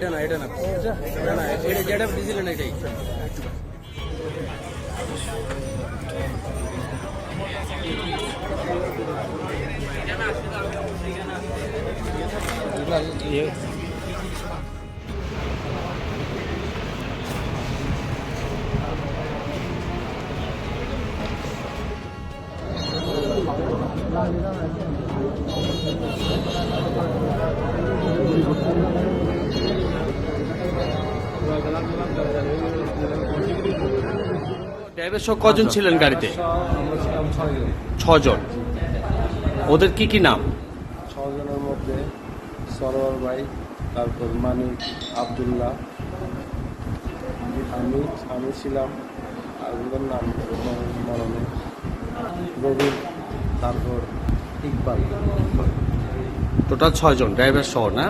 এটা না এটা না এটা না এটা যেটা দিয়েছিলেন এটাই ড্রাইভার সহ কজন ছিলেন গাড়িতে? ছজন। ওদের কি কি নাম? ছজনের মধ্যে সরোয়ার ভাই তারপর মানিক আবদুল্লাহ আমি আমি ছিলাম আর ওদের নাম মরণে রবিন তারপর ইকবাল। টোটাল ছয়জন ড্রাইভার সহ না?